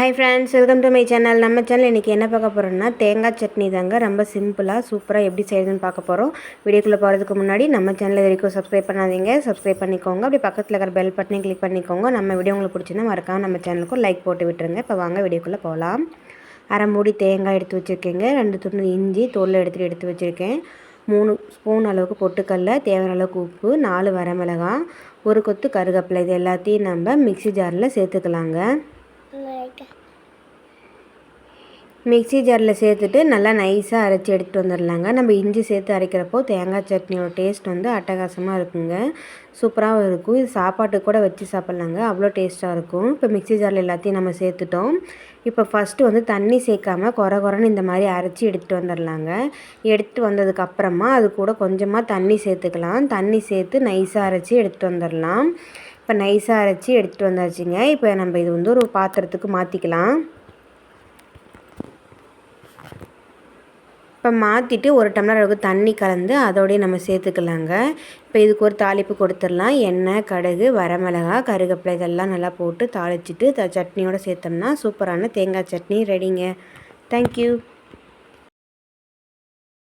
Hi friends welcome to my channel நம்ம channel இன்றைக்கி என்ன பார்க்க போகிறோம்னா தேங்காய் சட்னி தாங்க. ரொம்ப சிம்பிளாக சூப்பராக எப்படி செய்யுதுன்னு பார்க்க போகிறோம் வீடியோக்குள்ளே போகிறதுக்கு முன்னாடி நம்ம சேனல் வரைக்கும் சப்ஸ்கிரைப் பண்ணாதீங்க. சப்ஸ்கிரைப் பண்ணிக்கோங்க. அப்படி பக்கத்தில் இருக்கிற பெல் பட்டனை கிளிக் பண்ணிக்கோங்க. நம்ம வீடியோ உங்களுக்கு பிடிச்சிருந்தா மறக்காம நம்ம சேனலுக்கும் லைக் போட்டு விட்டுருங்க. இப்போ வாங்க வீடியோக்குள்ளே போகலாம் அரை மூடி தேங்காய் எடுத்து வச்சுருக்கேங்க. ரெண்டு துண்டு இஞ்சி தோலில் எடுத்துகிட்டு எடுத்து வச்சுருக்கேன். மூணு ஸ்பூன் அளவுக்கு பொட்டுக்கடல தேவையான அளவுக்கு உப்பு நாலு வரமிளகாய் ஒரு கொத்து கருகப்பிலை. இது எல்லாத்தையும் நம்ம மிக்ஸி ஜாரில் சேர்த்துக்கலாங்க. மிக்ஸி ஜாரில் சேர்த்துட்டு நல்லா நைஸாக அரைச்சி எடுத்துகிட்டு வந்துடலாங்க நம்ம இஞ்சி சேர்த்து அரைக்கிறப்போ தேங்காய் சட்னியோட டேஸ்ட் வந்து அட்டகாசமாக இருக்குங்க. சூப்பராகவும் இருக்கும். இது சாப்பாட்டுக்கு கூட வச்சு சாப்பிட்லாங்க. அவ்வளோ டேஸ்ட்டாக இருக்கும். இப்போ மிக்ஸி ஜாரில் எல்லாத்தையும் நம்ம சேர்த்துட்டோம். இப்போ ஃபஸ்ட்டு வந்து தண்ணி சேர்க்காம குறை குறைன்னு இந்த மாதிரி அரைச்சி எடுத்துகிட்டு வந்துடலாங்க எடுத்துகிட்டு வந்ததுக்கப்புறமா அது கூட கொஞ்சமாக தண்ணி சேர்த்துக்கலாம். தண்ணி சேர்த்து நைஸாக அரைச்சி எடுத்துகிட்டு வந்துடலாம் இப்போ நைஸாக அரைச்சி எடுத்துகிட்டு வந்தாச்சுங்க. இப்போ நம்ம இது வந்து ஒரு பாத்திரத்துக்கு மாற்றிக்கலாம் இப்போ மாற்றிட்டு ஒரு டம்ளர் அளவுக்கு தண்ணி கலந்து அதோடய நம்ம சேர்த்துக்கலாங்க. இப்போ இதுக்கு ஒரு தாளிப்பு கொடுத்துடலாம். எண்ணெய் கடுகு வரமிளகா கருகப்பிலை இதெல்லாம் நல்லா போட்டு தாளிச்சிட்டு த சட்னியோடு சேர்த்தோம்னா சூப்பரான தேங்காய் சட்னி ரெடிங்க. தேங்க்யூ